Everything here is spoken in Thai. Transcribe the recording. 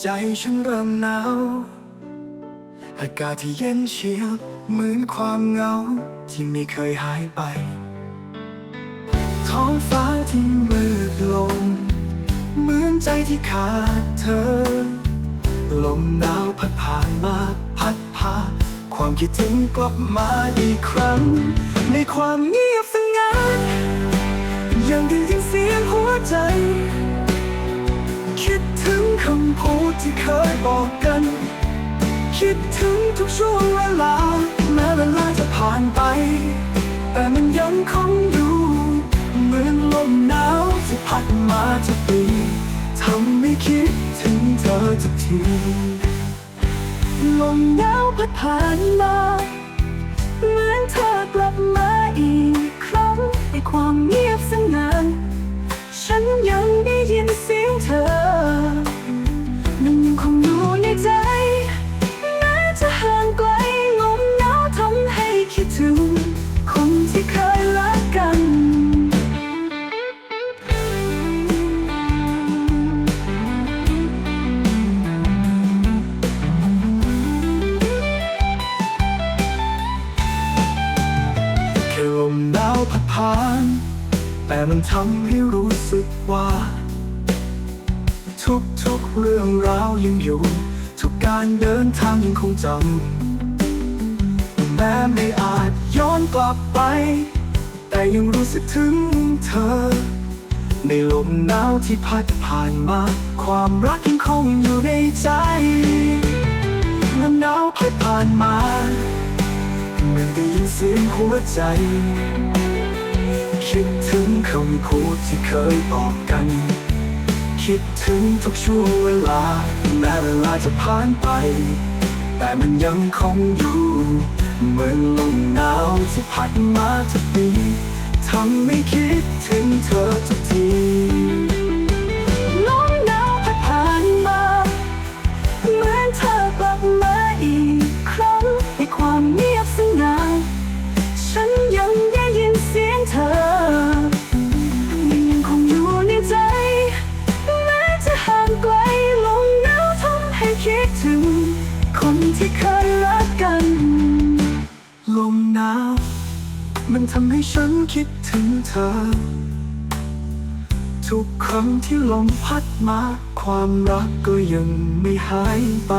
ใจฉันเริ่มหนาว อากาศที่เย็นเฉียบเหมือนความเหงาที่ไม่เคยหายไป ท้องฟ้าที่มืดลง เหมือนใจที่ขาดเธอ ลมหนาวพัดผ่านมาพัดพาความคิดถึงกลับมาอีกครั้ง ในความำพูดที่เคยบอกกัน คิดถึงทุกช่วงเวลา แม้เวลาจะผ่านไป แต่มันยังคงอยู่เหมือนลมหนาวที่พัดมาทุกปีทำให้คิดถึงเธอทุกทีลมหนาวพัดผ่านมาเหมือนเธอกลับมา ผ่าน แต่มันทำให้รู้สึกว่า ทุกๆเรื่องราวยังอยู่ ทุกการเดินทางยังคงจำแม้ไม่อาจย้อนกลับไป แต่ยังรู้สึกถึงเธอ ในลมหนาวที่พัดผ่านมา ความรักยังคงอยู่ในใจลมหนาวพัดผ่านมาเหมือนได้ยินเสียงหัวใจ คิดถึงคำพูดที่เคยบอกกัน คิดถึงทุกช่วงเวลา แม้เวลาจะผ่านไป แต่มันยังคงอยู่เหมือนลมหนาวที่พัดมาทุกปีทำให้คิดถึงเธอทุกที คนที่เคยรักกัน ลมหนาวมันทำให้ฉันคิดถึงเธอ ทุกครั้งที่ลมพัดมา ความรักก็ยังไม่หายไป